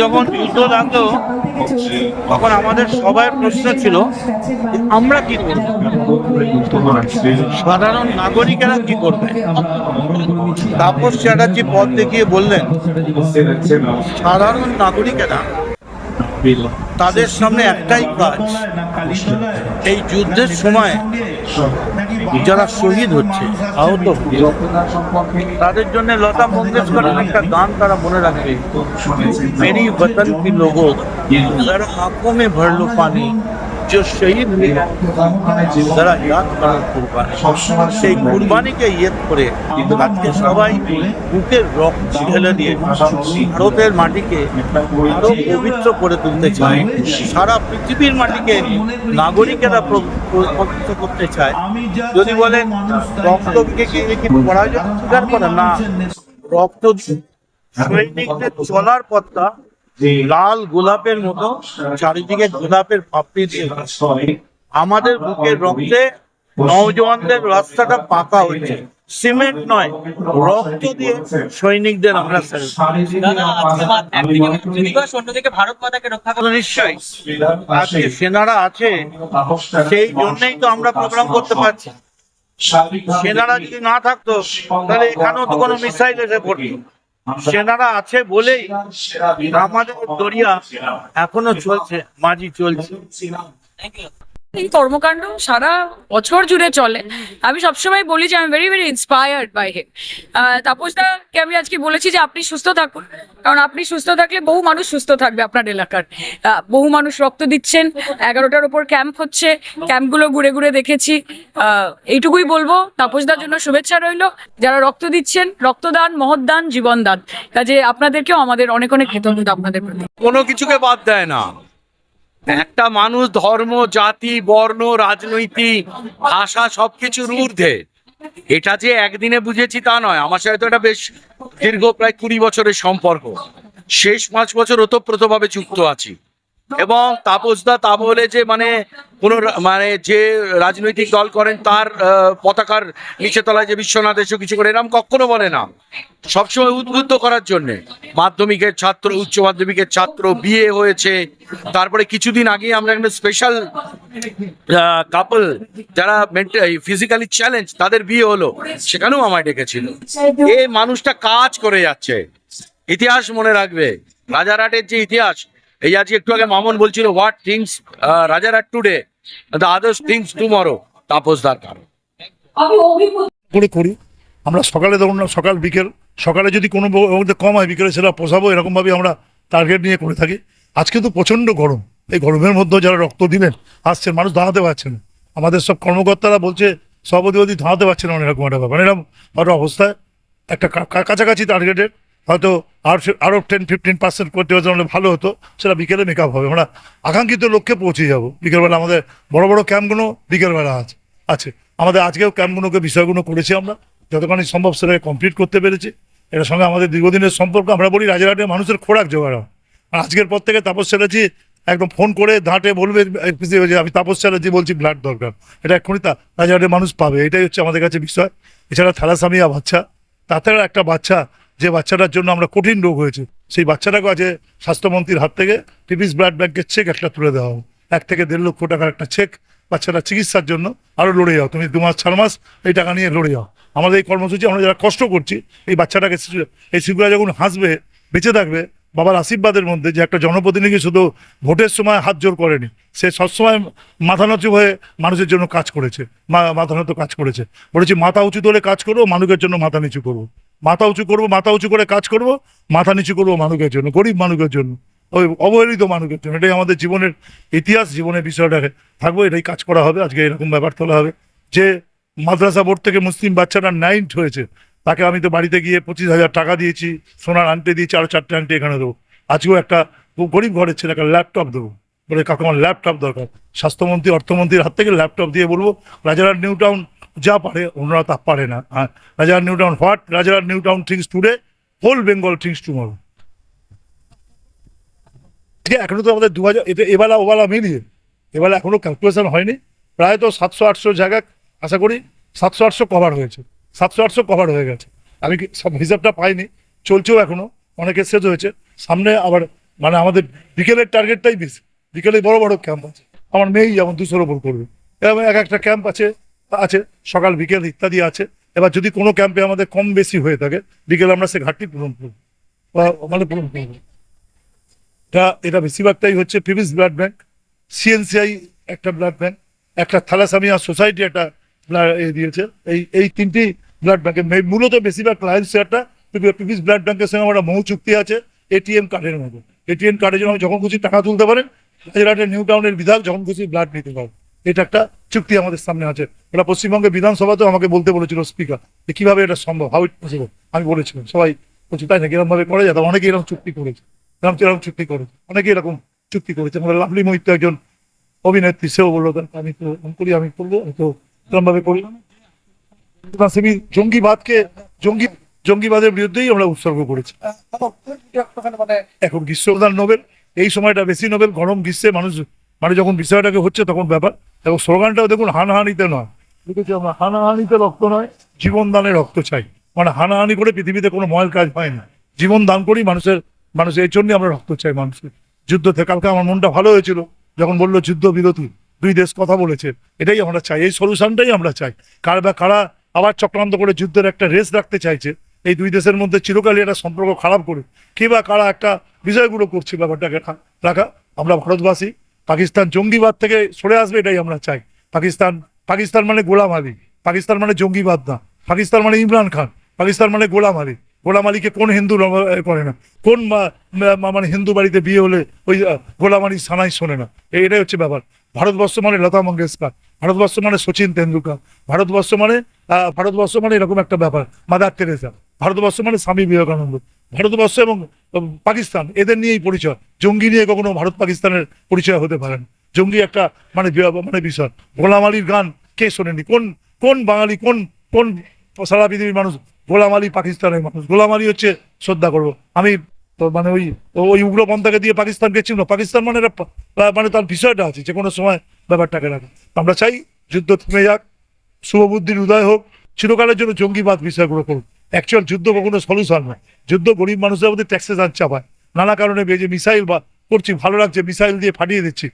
যখন যুদ্ধ তখন আমাদের প্রশ্ন ছিল আমরা কি করব? সাধারণ নাগরিকেরা কি করবে? তাপস চ্যাটার্জি পথ দেখিয়ে বললেন, সাধারণ নাগরিকেরা তাদের সামনে একটাই কাজ, এই যুদ্ধের সময় যারা শহীদ হচ্ছে, আহত তাদের জন্য লতা মঙ্গেশকরের একটা গান তারা মনে রাখবে, মেরি বতন কি লোক যারা আপো মে ভরলো পানি সেই কুরবানিকে ইয়েদ করে সবাই বুকের রক্ত ঢেলে দিয়ে ভারতের মাটিকে আরও পবিত্র করে তুলতে চায়, সারা পৃথিবীর মাটিকে নাগরিকেরা পবিত্র করতে চায়। যদি বলেন রক্তকে কি স্বীকার করে? না, রক্ত সৈনিকদের চলার পথটা লাল গোলাপের মতো চারিদিকে গোলাপের পাপড়ি দিয়ে আমাদের বুকের রক্তে নওজওয়ানদের রাস্তাটা পাকা হয়েছে। সিমেন্ট নয় রক্ত দিয়ে সৈনিকদের আমরা ভারত মাতাকে রক্ষা তো নিশ্চয়ই। আজকে সেনারা আছে সেই জন্যই তো আমরা প্রোগ্রাম করতে পারছি। সেনারা যদি না থাকতো তাহলে এখানেও তো কোনো মিসাইল এসে পড়তো। সেনারা আছে বলেই আমাদের দরিয়া এখনও চলছে মাঝি চলছে। এই কর্মকাণ্ড সারা বছর জুড়ে চলে। আমি সবসময় বলি যে আমি very very inspired by him তাপসদাকে আমি আজকে বলেছি যে, আপনি সুস্থ থাকুন। কারণ আপনি সুস্থ থাকলে বহু মানুষ সুস্থ থাকবে আপনার এলাকার। বহু মানুষ রক্ত দিচ্ছেন, এগারোটার ওপর ক্যাম্প হচ্ছে ক্যাম্পগুলো ঘুরে ঘুরে দেখেছি। এইটুকুই বলব, তাপসদার জন্য শুভেচ্ছা রইল। যারা রক্ত দিচ্ছেন, রক্তদান, মহৎদান, জীবনদান। কাজে আপনাদেরকেও আমাদের অনেক অনেক কৃতজ্ঞতা আপনাদের প্রতি। কোনো কিছুকে বাদ দেয় না। একটা মানুষ ধর্ম, জাতি, বর্ণ রাজনৈতিক ভাষা সবকিছুর ঊর্ধ্বে। এটা যে একদিনে বুঝেছি তা নয়। আমার সাথে এটা বেশ দীর্ঘ প্রায় কুড়ি বছরের সম্পর্ক। শেষ পাঁচ বছর ওতপ্রোতভাবে যুক্ত আছি। এবং তাপসদা তা বলে যে মানে কোনো মানে যে রাজনৈতিক দল করেন তার পতাকার নিচে তলায় যে বিশ্বনাথ এসে কিছু করে, এরম কখনো বলে না। সবসময় উদ্বুদ্ধ করার জন্য। মাধ্যমিকের ছাত্র, উচ্চ মাধ্যমিকের ছাত্র, বিয়ে হয়েছে। তারপরে কিছুদিন আগে আমরা একটা স্পেশাল কাপল যারা ফিজিক্যালি চ্যালেঞ্জ তাদের বিয়ে হলো। সেখানেও আমায় ডেকেছিল। এই মানুষটা কাজ করে যাচ্ছে। ইতিহাস মনে রাখবে। রাজারহাটের যে ইতিহাস এই আজকে একটু আগে মামন বলছিল what thinks Rajarhat today the others thinks tomorrow তাপসদার কারণ। করে করি। আমরা সকালে ধরুন না সকাল বিকেল সকালে যদি কোনো কম হয় বিকেলে সেটা পোষাবো এরকমভাবে আমরা টার্গেট নিয়ে করে থাকি। আজকে তো প্রচণ্ড গরম। এই গরমের মধ্যেও যারা রক্ত দিলেন আসছেন মানুষ দাঁড়াতে পারছে না। আমাদের সব কর্মকর্তারা বলছে সভাপতি দাঁড়াতে পারছে না এরকম একটা ব্যাপার। এরকম একটা অবস্থায় একটা কাছাকাছি টার্গেটের হয়তো আরও আরও টেন ফিফটিন পার্সেন্ট করতে পারলে আমাদের ভালো হতো। সেটা বিকেলে মেকআপ হবে। আমরা আকাঙ্ক্ষিত লক্ষ্যে পৌঁছে যাব। বিকেলবেলা আমাদের বড় বড় ক্যাম্পগুলো বিকেলবেলা আছে। আছে। আমাদের আজকেও ক্যাম্পগুলোকে, বিষয়গুলো করেছি আমরা। যতখানি সম্ভব সেটাকে কমপ্লিট করতে পেরেছি। এটার সঙ্গে আমাদের দীর্ঘদিনের সম্পর্ক। আমরা বলি রাজারহাটের মানুষের খোরাক জোগাড় হয়। আর আজকের পর থেকে তাপস চ্যাটার্জি একদম ফোন করে ধাঁটে বলবে যে আমি তাপস চ্যাটার্জি বলছি ব্লাড দরকার। এটা এক্ষুনি তা রাজারহাটের মানুষ পাবে। এটাই হচ্ছে আমাদের কাছে বিষয়। এছাড়া থ্যালাসামিয়া বাচ্চা। তাছাড়া একটা বাচ্চা যে বাচ্চাটার জন্য আমরা কঠিন রোগ হয়েছে, সেই বাচ্চাটাকে আছে স্বাস্থ্যমন্ত্রীর হাত থেকে টিপিস ব্লাড ব্যাংকের চেক একটা তুলে দেওয়া হবে এক থেকে দেড় লক্ষ টাকার একটা চেক বাচ্চাটা চিকিৎসার জন্য আরও লড়ে যাও। তুমি দু মাস, চার মাস এই টাকা নিয়ে লড়ে যাও। আমাদের এই কর্মসূচি আমরা যারা কষ্ট করছি, এই বাচ্চাটাকে এই শিশুরা যখন হাসবে, বেঁচে থাকবে, বাবার আশীর্বাদের মধ্যে যে একটা জনপ্রতিনিধি শুধু ভোটের সময় হাত জোর করেনি, সে সবসময় মাথা নচু হয়ে মানুষের জন্য কাজ করেছে মাথা নত কাজ করেছে। বলেছি, মাথা উঁচু তোলে কাজ করব মানুষের জন্য মাথা নিচু করব মাথা উঁচু করব, মাথা উঁচু করে কাজ করব, মাথা নিচু করব মানুষের জন্য, গরিব মানুষের জন্য, ওই অবহেলিত মানুষের জন্য। এটাই আমাদের জীবনের ইতিহাস, জীবনের বিষয়টাকে থাকব, এটাই কাজ করা হবে। আজকে এরকম ব্যাপার তোলা হবে। যে মাদ্রাসা বোর্ড থেকে মুসলিম বাচ্চারা নাইন্থ হয়েছে, তাকে আমি তো বাড়িতে গিয়ে পঁচিশ হাজার টাকা দিয়েছি, সোনার আনতে দিয়েছি, আরও চারটে আনতে এখানে দেবো। আজকেও একটা গরিব ঘরের ছেলে একটা ল্যাপটপ দেবো। বলে, কাকু, আমার ল্যাপটপ দরকার। স্বাস্থ্যমন্ত্রী, অর্থমন্ত্রীর হাত থেকে ল্যাপটপ দিয়ে বলব, রাজারহাট, নিউ টাউন যা পারে, ওনারা তা পারে না। হ্যাঁ Rajarhat new town what? Rajarhat new town thinks today, whole Bengal thinks tomorrow. ঠিক আছে, এখনও তো আমাদের দু হাজার এটা এবেলা ওবেলা মিলিয়ে, এবেলা এখনও ক্যালকুলেশন হয়নি। প্রায় তো সাতশো আটশো জায়গা, আশা করি সাতশো আটশো কভার হয়েছে। সাতশো আটশো কভার হয়ে গেছে। আমি সব হিসাবটা পাইনি, চলছেও এখনও, অনেকের শেষ হয়েছে। সামনে আবার মানে আমাদের বিকেলের টার্গেটটাই বেশি। বিকেলে বড় বড় ক্যাম্প আছে। আমার মেয়েই যেমন দুশোর ওপর করবে। এবার এক একটা ক্যাম্প আছে আছে, সকাল, বিকেল ইত্যাদি আছে। এবার যদি কোনো ক্যাম্পে আমাদের কম বেশি হয়ে থাকে, বিকেলে আমরা সে ঘাটতি পূরণ করব। বা মানে পূরণ করব। এটা এটা বেশিরভাগটাই হচ্ছে পিভিস ব্লাড ব্যাংক সিএনসিআই একটা ব্লাড ব্যাংক একটা থ্যালাসামিয়া সোসাইটি একটা ব্লাড দিয়েছে। এই এই তিনটি ব্লাড ব্যাংকে মূলত বেশিরভাগ ক্লায়েন্ট শেয়ারটা পিভিস ব্লাড ব্যাংকের সঙ্গে আমরা মৌ চুক্তি আছে এটিএম কার্ডের মতো এটিএম কার্ডের জন্য যখন খুশি টাকা তুলতে পারেন নিউ টাউনের বিধায়ক যখন খুশি ব্লাড নিতে পারেন। এটা একটা চুক্তি আমাদের সামনে আছে। এটা পশ্চিমবঙ্গের বিধানসভাতেও আমাকে বলতে বলেছিল স্পিকার যে কীভাবে এটা সম্ভব হাউ ইট পসিবল আমি বলেছিলাম, সবাই বলছি, তাই নাকি এরকম ভাবে করে যায়? অনেকে এরকম চুক্তি করেছে এরকম এরকম চুক্তি করেছে, অনেকে এরকম চুক্তি করেছে। আমরা লাভলি মহিত একজন অভিনেত্রী, সেও বলল আমি তো করি, আমি করব, আমি তো এরকম ভাবে করি জঙ্গিবাদকে, জঙ্গি, জঙ্গিবাদের বিরুদ্ধেই আমরা উৎসর্গ করেছি। এখন গ্রীষ্মপ্রধান নোবেল, এই সময়টা বেশি নোবেল, গরম গ্রীষ্মে মানুষ মানে যখন বিষয়টাকে হচ্ছে তখন ব্যাপার। এবং স্লোগানটাও দেখুন, হানাহানিতে নয়। লিখেছি আমরা, হানাহানিতে রক্ত নয়, জীবন দানে রক্ত চাই। মানে হানাহানি করে পৃথিবীতে কোনো ময়ের কাজ হয় না। জীবন দান করি মানুষের মানুষ এই জন্য আমরা রক্ত চাই মানুষের। যুদ্ধ থেকে, কালকে আমার মনটা ভালো হয়েছিল, যখন বলল যুদ্ধ বিরতি, দুই দেশ কথা বলেছে, এটাই আমরা চাই, এই সলিউশনটাই আমরা চাই। কার বা কারা আবার চক্রান্ত করে যুদ্ধের একটা রেস রাখতে চাইছে, এই দুই দেশের মধ্যে চিরকালই একটা সম্পর্ক খারাপ করে, কে বা কারা একটা বিষয়গুলো করছে ব্যাপারটাকে রাখা, আমরা ভারতবাসী পাকিস্তান জঙ্গিবাদ থেকে সরে আসবে এটাই আমরা চাই। পাকিস্তান পাকিস্তান মানে গোলাম আলী, পাকিস্তান মানে জঙ্গিবাদ না। পাকিস্তান মানে ইমরান খান, পাকিস্তান মানে গোলাম আলী। গোলাম আলীকে কোন হিন্দু করে না। কোন মানে হিন্দু বাড়িতে বিয়ে হলে ওই গোলাম আলী সানাই শোনে না। এটাই হচ্ছে ব্যাপার। ভারতবর্ষ মানে লতা মঙ্গেশকর, ভারতবর্ষ মানে সচিন তেন্ডুলকর, ভারতবর্ষ মানে ভারতবর্ষ মানে এরকম একটা ব্যাপার, মাদার তেরেসা। ভারতবর্ষ মানে স্বামী বিবেকানন্দ। ভারতবর্ষ এবং পাকিস্তান, এদের নিয়েই পরিচয়। জঙ্গি নিয়ে কখনো ভারত পাকিস্তানের পরিচয় হতে পারে না। জঙ্গি একটা মানে মানে বিষয়। গোলাম আলীর গান কে শোনেনি? কোন কোন বাঙালি, কোন কোন সারা পৃথিবীর মানুষ গোলাম আলী পাকিস্তানের মানুষ? গোলাম আলী হচ্ছে শ্রদ্ধা করব। আমি তো মানে ওই ওই উগ্রপন্থাকে দিয়ে পাকিস্তানকে চিহ্ন পাকিস্তান মানে মানে তার বিষয়টা আছে, যে কোনো সময় ব্যাপারটাকে রাখে। আমরা চাই যুদ্ধ থেমে যাক, শুভবুদ্ধির উদয় হোক, চিরকালের জন্য জঙ্গিবাদ বিষয়গুলো করুক। অ্যাকচুয়াল যুদ্ধ কখনো সলিউশন নয় যুদ্ধ গরিব মানুষের মধ্যে ট্যাক্সে যান চাপায় নানা কারণে বেজে মিসাইল বা করছি, ভালো লাগছে মিসাইল দিয়ে ফাটিয়ে দিচ্ছি।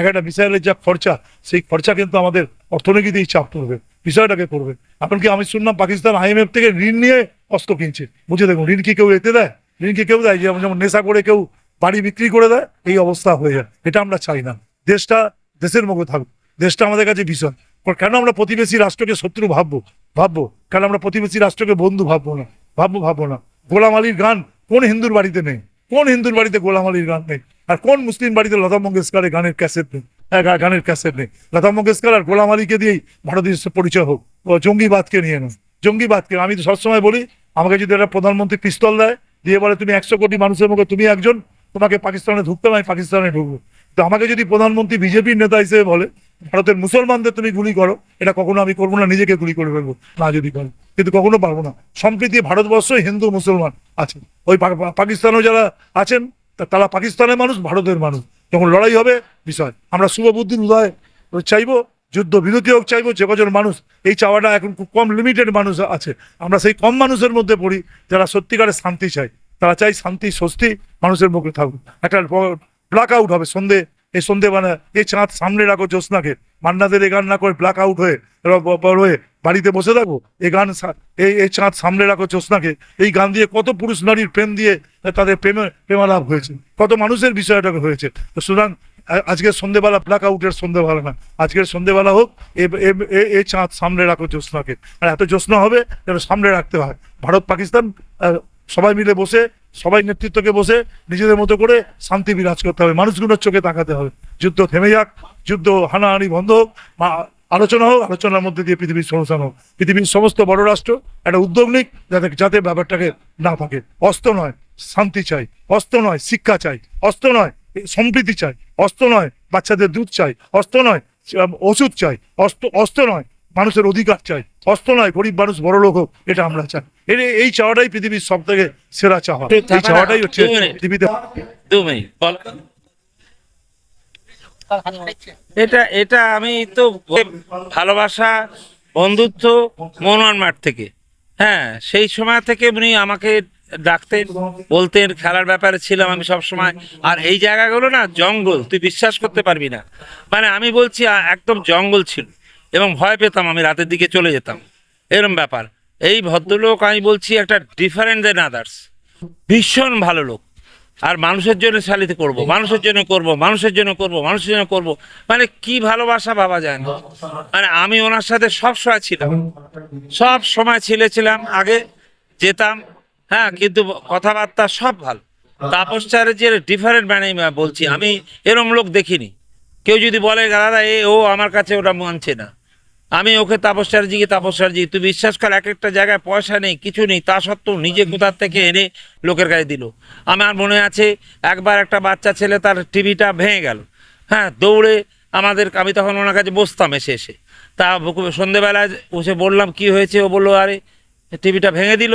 এক একটা মিসাইলের যা খরচা, সেই খরচা কিন্তু আমাদের অর্থনীতিতেই চাপ করবে বিষয়টাকে করবে এমনকি আমি শুনলাম পাকিস্তান আইএমএফ থেকে ঋণ নিয়ে অস্ত্র কিনছে? বুঝে দেখুন, ঋণ কি কেউ এতে দেয়? ঋণ কি কেউ দেয়? যেমন যেমন নেশা করে কেউ বাড়ি বিক্রি করে দেয়, এই অবস্থা হয়ে যায়। এটা আমরা চাই না। দেশটা দেশের মতো থাকুক। দেশটা আমাদের কাছে ভীষণ। কেন আমরা প্রতিবেশী রাষ্ট্রকে শত্রু ভাববো? ভাববো। কেন আমরা প্রতিবেশী রাষ্ট্রকে বন্ধু ভাববো না ভাববো ভাববো না। গোলাম আলীর গান কোন হিন্দুর বাড়িতে নেই? কোন হিন্দুর বাড়িতে গোলাম আলীর গান নেই? আর কোন মুসলিম বাড়িতে লতা মঙ্গেশকরের গানের ক্যাসেট নেই? হ্যাঁ, গানের ক্যাসেট নেই। লতা মঙ্গেশকর আর গোলাম আলীকে দিয়েই ভারতীয় পরিচয় হোক। জঙ্গিবাদকে নিয়ে নেন জঙ্গিবাদকে আমি তো সবসময় বলি আমাকে যদি একটা প্রধানমন্ত্রী পিস্তল দেয় দিয়ে বলে তুমি একশো কোটি মানুষের মুখে তুমি একজন তোমাকে পাকিস্তানে ঢুকতে আমি পাকিস্তানে ঢুকবো। তো আমাকে যদি প্রধানমন্ত্রী বিজেপির নেতা হিসেবে বলে ভারতের মুসলমানদের তুমি গুলি করো, এটা কখনো আমি করব না, নিজেকে গুলি করে ফেলব, না যদি করো কিন্তু কখনো পারব না। সম্প্রীতি ভারতবর্ষ হিন্দু মুসলমান আছে ওই পাকিস্তানেও যারা আছেন তারা পাকিস্তানের মানুষ, ভারতের মানুষ। যখন লড়াই হবে, বিষয়। আমরা শুভবুদ্ধির উদয় চাইব যুদ্ধ বিরতি হোক চাইব, যে কজন মানুষ, এই চাওয়াটা এখন খুব কম লিমিটেড মানুষ আছে। আমরা সেই কম মানুষের মধ্যে পড়ি, যারা সত্যিকারের শান্তি চাই তারা চাই শান্তি, স্বস্তি মানুষের মুখে থাকুক। একটা ব্ল্যাক আউট হবে সন্ধে এই সন্ধে মানে এই চাঁদ সামনে রাখো জ্যোৎস্নাকে। মান্নাদের এ গান না করে ব্ল্যাক আউট হয়ে হয়ে বাড়িতে বসে থাকব এ গান এই এই চাঁদ সামনে রাখো জ্যোৎস্নাকে। এই গান দিয়ে কত পুরুষ নারীর প্রেম দিয়ে তাদের প্রেমে প্রেমালাভ হয়েছে। কত মানুষের বিষয়টাকে হয়েছে। সুতরাং আজকের সন্ধেবেলা ব্ল্যাক আউটের সন্ধেবেলা না। আজকের সন্ধেবেলা হোক, এ- চাঁদ সামনে রাখো জ্যোৎস্নাকে। আর এত জ্যোৎস্না হবে যেন সামনে রাখতে হয়। ভারত, পাকিস্তান সবাই মিলে বসে সবাই নেতৃত্বকে বসে নিজেদের মতো করে শান্তি বিরাজ করতে হবে, মানুষগুলোর চোখে তাকাতে হবে। যুদ্ধ থেমে যাক, যুদ্ধ হানাহানি বন্ধ হোক আলোচনা হোক, আলোচনার মধ্যে দিয়ে পৃথিবীর সমাধান হোক। পৃথিবীর সমস্ত বড় রাষ্ট্র একটা উদ্যোগ নিক, যাতে যাতে ব্যাপারটাকে না থাকে। অস্ত্র নয়, শান্তি চাই। অস্ত্র নয়, শিক্ষা চাই। অস্ত্র নয় সম্প্রীতি চাই। অস্ত্র নয়, বাচ্চাদের দুধ চাই। অস্ত্র নয়, ওষুধ চাই। অস্ত্র অস্ত্র নয় মানুষের অধিকার চাই। অস্ত্র নয় গরিব মানুষ বড় লোক হোক এটা আমরা চাই। এর এই চাওয়াটাই পৃথিবীর সব থেকে সেরা চাওয়া। এই চাওয়াটাই হচ্ছে পৃথিবীতে এটা এটা আমি তো ভালোবাসা বন্ধুত্ব মনোয়ার মাঠ থেকে। হ্যাঁ সেই সময় থেকে উনি আমাকে ডাকতেন বলতেন খেলার ব্যাপারে ছিলাম আমি সব সময় আর এই জায়গাগুলো না জঙ্গল তুই বিশ্বাস করতে পারবি না। মানে আমি বলছি একদম জঙ্গল ছিল। এবং ভয় পেতাম আমি রাতের দিকে চলে যেতাম। এরম ব্যাপার। এই ভদ্রলোক, আমি বলছি, একটা ডিফারেন্ট দেন আদার্স ভীষণ ভালো লোক। আর মানুষের জন্য শালিতে করব, মানুষের জন্য করব, মানুষের জন্য করব, মানুষের জন্য করব। মানে কি ভালোবাসা ভাবা যায় না মানে আমি ওনার সাথে সব সময় ছিলাম। সব সময় ছিলেছিলাম আগে যেতাম। হ্যাঁ কিন্তু কথাবার্তা সব ভালো। তাপস চ্যাটার্জির ডিফারেন্ট মানে বলছি, আমি এরম লোক দেখিনি। কেউ যদি বলে, দাদা, এ, ও আমার কাছে ওটা মানছে না। আমি ওকে তাপস চ্যাটার্জিকে তাপস চ্যাটার্জি তুই বিশ্বাস কর এক একটা জায়গায় পয়সা নেই কিছু নেই তা সত্ত্বেও নিজে কোথার থেকে এনে লোকের কাছে দিল? আমার মনে আছে একবার একটা বাচ্চা ছেলে তার টিভিটা ভেঙে গেল। হ্যাঁ দৌড়ে আমাদের আমি তখন ওনার কাছে বসতাম এসে এসে। তা সন্ধেবেলায় বসে বললাম কি হয়েছে? ও বলল আরে টিভিটা ভেঙে দিল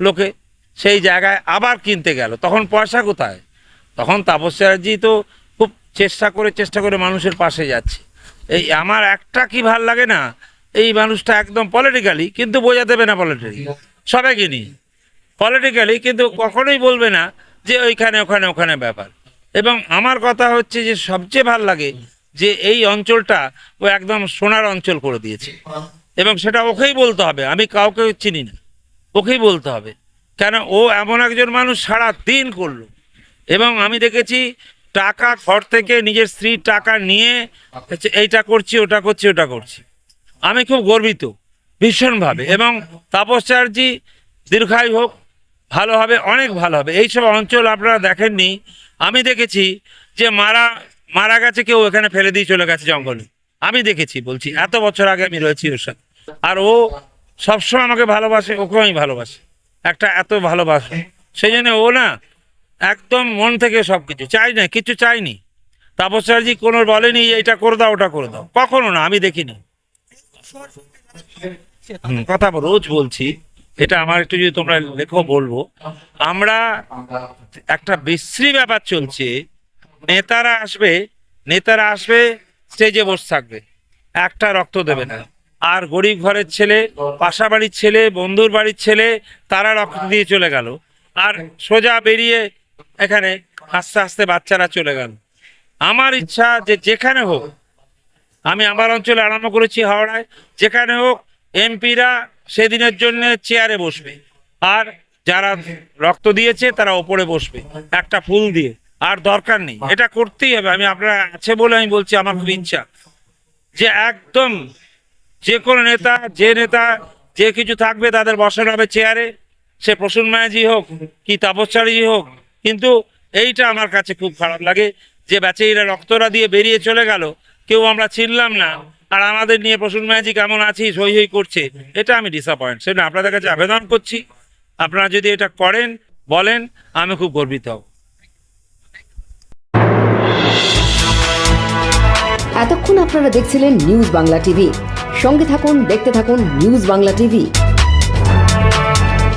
লোকে সেই জায়গায় আবার কিনতে গেল। তখন পয়সা কোথায়? তখন তাপস চ্যাটার্জি তো খুব চেষ্টা করে চেষ্টা করে মানুষের পাশে যাচ্ছে। এই আমার একটা কি ভালো লাগে না, এই মানুষটা একদম পলিটিক্যালি কিন্তু বোঝা দেবে না পলিটিক্যালি সবাইকে নিয়ে। পলিটিক্যালি কিন্তু কখনোই বলবে না যে ওইখানে, ওখানে ওখানে ব্যাপার। এবং আমার কথা হচ্ছে যে সবচেয়ে ভালো লাগে যে এই অঞ্চলটা ও একদম সোনার অঞ্চল করে দিয়েছে। এবং সেটা ওকেই বলতে হবে, আমি কাউকে চিনি না। ওকেই বলতে হবে। কেন ও এমন একজন মানুষ সারা দিন করল। এবং আমি দেখেছি টাকা ঘর থেকে নিজের স্ত্রীর টাকা নিয়ে এইটা করছি, ওটা করছি ওটা করছি। আমি খুব গর্বিত, ভীষণভাবে। এবং তাপস চ্যাটার্জি দীর্ঘায়ু হোক, ভালো হবে, অনেক ভালো হবে। এইসব অঞ্চল আপনারা দেখেননি। আমি দেখেছি যে মারা মারা গেছে, কেউ এখানে ফেলে দিয়ে চলে গেছে জঙ্গলে। আমি দেখেছি, বলছি, এত বছর আগে আমি রয়েছি ওর সাথে। আর ও সবসময় আমাকে ভালোবাসে ওকে আমি ভালোবাসি। একটা এত ভালোবাসে। সেই জন্য ও না একদম মন থেকে সব কিছু চাই না কিছু চাইনি। তাপস কোনো বলেনি এটা করে দাও, ওটা করে দাও। কখনো না, আমি দেখিনি। কথা রোজ বলছি, এটা আমার একটু যদি তোমরা লেখো, বলব। আমরা একটা বিশ্রী ব্যাপার চলছে, নেতারা আসবে নেতারা আসবে স্টেজে বসে থাকবে। একটা রক্ত দেবে না। আর গরিব ঘরের ছেলে, পাশা বাড়ির ছেলে, বন্ধুর বাড়ির ছেলে, তারা রক্ত দিয়ে চলে গেল। আর সোজা বেরিয়ে এখানে আস্তে আস্তে বাচ্চারা চলে গেল। আমার ইচ্ছা যে যেখানে হোক, আমি আমার অঞ্চলে আরম্ভ করেছি হাওড়ায়, যেখানে হোক এমপিরা সেদিনের জন্য চেয়ারে বসবে। আর যারা রক্ত দিয়েছে, তারা ওপরে বসবে, একটা ফুল দিয়ে। আর দরকার নেই, এটা করতেই হবে। আমি আপনারা আছে বলে আমি বলছি, আমার খুব ইচ্ছা যে একদম যে কোনো নেতা, যে নেতা, যে কিছু থাকবে, তাদের বসানো হবে চেয়ারে। সে প্রসূন মায়াজি হোক, কি তাপস্যারী হোক কিন্তু এইটা আমার কাছে খুব খারাপ লাগে যে ব্যাচেইরা রক্তরা দিয়ে বেরিয়ে চলে গেল, কেউ আমরা চিনলাম না। আর আমাদের নিয়ে প্রসূন মায়াজি কেমন আছিস, হই হই করছে, এটা আমি ডিসঅ্যাপয়েন্ট সেটা আপনাদের কাছে আবেদন করছি। আপনারা যদি এটা করেন, বলেন, আমি খুব গর্বিত হব। এতক্ষণ আপনারা দেখছিলেন নিউজ বাংলা টিভি। সঙ্গে থাকুন, দেখতে থাকুন নিউজ বাংলা টিভি।